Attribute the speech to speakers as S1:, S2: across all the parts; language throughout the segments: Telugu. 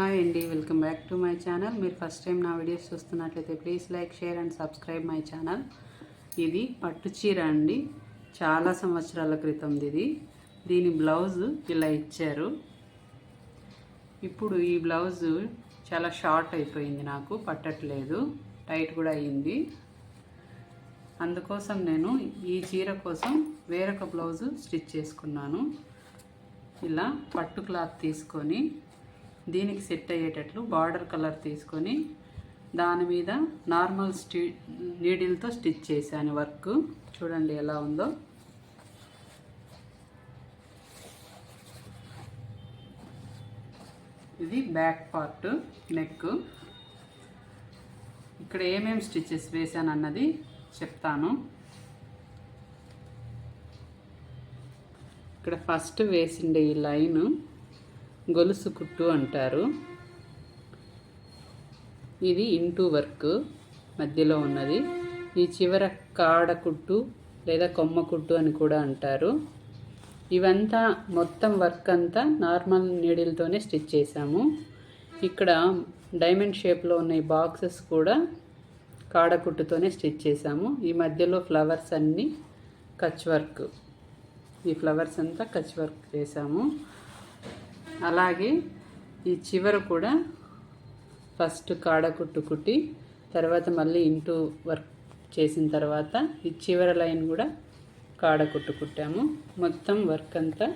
S1: హాయ్ అండి welcome back to my channel. మీరు ఫస్ట్ టైం నా వీడియోస్ చూస్తున్నట్లయితే please like share and subscribe my channel. ఇది పట్టు చీర అండి. చాలా సంవత్సరాల క్రితం ఇది. దీని బ్లౌజ్ ఇలా ఇచ్చారు. ఇప్పుడు ఈ బ్లౌజ్ చాలా షార్ట్ అయిపోయింది నాకు పట్టట్లేదు. టైట్ కూడా అయ్యింది అందుకోసం నేను ఈ చీర కోసం వేరొక బ్లౌజు స్టిచ్ చేసుకున్నాను. ఇలా పట్టు క్లాత్ తీసుకొని దీనికి సెట్ అయ్యేటట్లు బార్డర్ కలర్ తీసుకొని దాని మీద నార్మల్ స్టి నీడిల్తో స్టిచ్ చేశాను వర్క్. చూడండి ఎలా ఉందో. ఇది బ్యాక్ పార్ట్ నెక్. ఇక్కడ ఏమేమి స్టిచ్చెస్ వేసాను అన్నది చెప్తాను. ఇక్కడ ఫస్ట్ వేసిండే ఈ లైను. గొలుసు కుట్టు అంటారు. ఇది ఇంటూ వర్క్ మధ్యలో ఉన్నది. ఈ చివర కాడ కుట్టు లేదా కొమ్మ కుట్టు అని కూడా అంటారు. ఇవంతా మొత్తం వర్క్ అంతా నార్మల్ నీడిల్తోనే స్టిచ్ చేసాము ఇక్కడ డైమండ్ షేప్లో ఉన్న ఈ బాక్సెస్ కూడా కాడ కుట్టుతోనే స్టిచ్ చేసాము ఈ మధ్యలో ఫ్లవర్స్ అన్నీ కచ్ వర్క్ ఈ ఫ్లవర్స్ అంతా కచ్ వర్క్ చేసాము అలాగే ఈ చివర కూడా ఫస్ట్ కాడ కుట్టు కుట్టి తర్వాత మళ్ళీ ఇంటూ వర్క్ చేసిన తర్వాత ఈ చివర లైన్ కూడా కాడ కుట్టు కుట్టాము. మొత్తం వర్క్ అంతా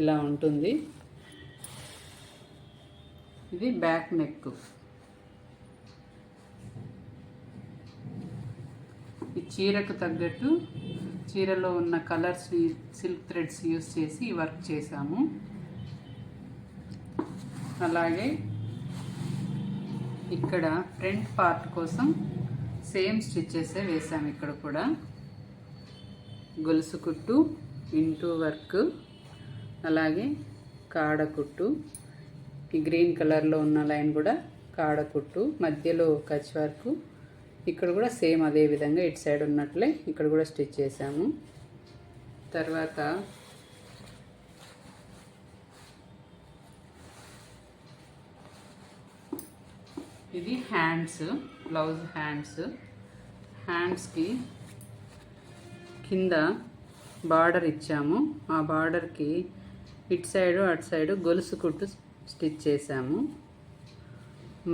S1: ఇలా ఉంటుంది. ఇది బ్యాక్ నెక్. ఈ చీరకు తగ్గట్టు చీరలో ఉన్న కలర్స్ని సిల్క్ థ్రెడ్స్ యూస్ చేసి వర్క్ చేసాము. అలాగే ఇక్కడ ఫ్రంట్ పార్ట్ కోసం సేమ్ స్టిచ్చెస్ వేసాము ఇక్కడ కూడా. గొలుసు కుట్టు ఇంటూ వర్క్ అలాగే కాడ కుట్టు. ఈ గ్రీన్ కలర్లో ఉన్న లైన్ కూడా కాడ కుట్టు మధ్యలో కచ్ వర్క్. ఇక్కడ కూడా సేమ్ అదే విధంగా ఇటు సైడ్ ఉన్నట్లే ఇక్కడ కూడా స్టిచ్ చేసాము తర్వాత ఇది హ్యాండ్స్ బ్లౌజ్ హ్యాండ్స్. హ్యాండ్స్కి కింద బార్డర్ ఇచ్చాము. ఆ బార్డర్కి ఇటు సైడు అటు సైడు గొలుసు కుట్టు స్టిచ్ చేసాము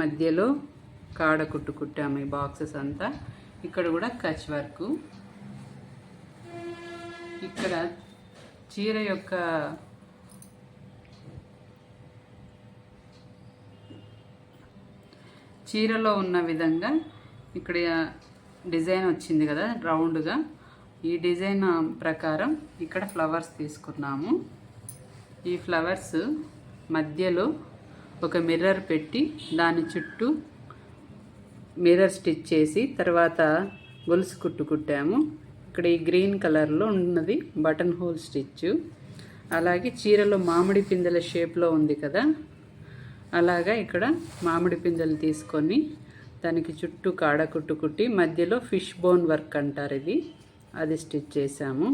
S1: మధ్యలో కాడ కుట్టు కుట్టాము ఈ బాక్సెస్ అంతా. ఇక్కడ కూడా కచ్ వర్క్. ఇక్కడ చీర యొక్క చీరలో ఉన్న విధంగా ఇక్కడ డిజైన్ వచ్చింది కదా రౌండ్గా. ఈ డిజైన్ ప్రకారం ఇక్కడ ఫ్లవర్స్ తీసుకున్నాము. ఈ ఫ్లవర్స్ మధ్యలో ఒక మిర్రర్ పెట్టి దాని చుట్టూ మిర్రర్ స్టిచ్ చేసి తర్వాత గొలుసు కుట్టు కుట్టాము. ఇక్కడ ఈ గ్రీన్ కలర్లో ఉన్నది బటన్ హోల్ స్టిచ్. అలాగే చీరలో మామిడి పిందెల షేప్లో ఉంది కదా అలాగా ఇక్కడ మామిడి పిందెలు తీసుకొని దానికి చుట్టూ కాడ కుట్టు కుట్టి మధ్యలో ఫిష్ బోన్ వర్క్ అంటారు ఇది. అది స్టిచ్ చేసాము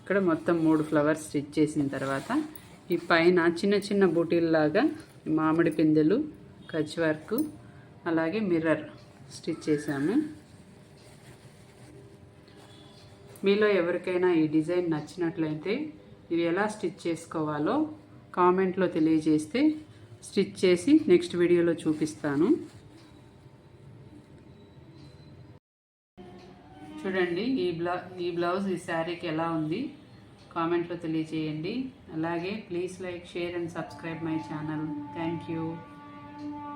S1: ఇక్కడ మొత్తం మూడు ఫ్లవర్స్ స్టిచ్ చేసిన తర్వాత ఈ పైన చిన్న చిన్న బూటీల్లాగా మామిడి పిందెలు కచ్ వర్క్ అలాగే మిర్రర్ స్టిచ్ చేసాము మీలో ఎవరికైనా ఈ డిజైన్ నచ్చినట్లయితే ఇవి ఎలా స్టిచ్ చేసుకోవాలో కామెంట్లో తెలియజేస్తే స్టిచ్ చేసి నెక్స్ట్ వీడియోలో చూపిస్తాను. చూడండి ఈ బ్లౌ ఈ బ్లౌజ్ ఈ శారీకి ఎలా ఉంది? కామెంట్లో తెలియజేయండి. అలాగే please like share and subscribe my channel. Thank you.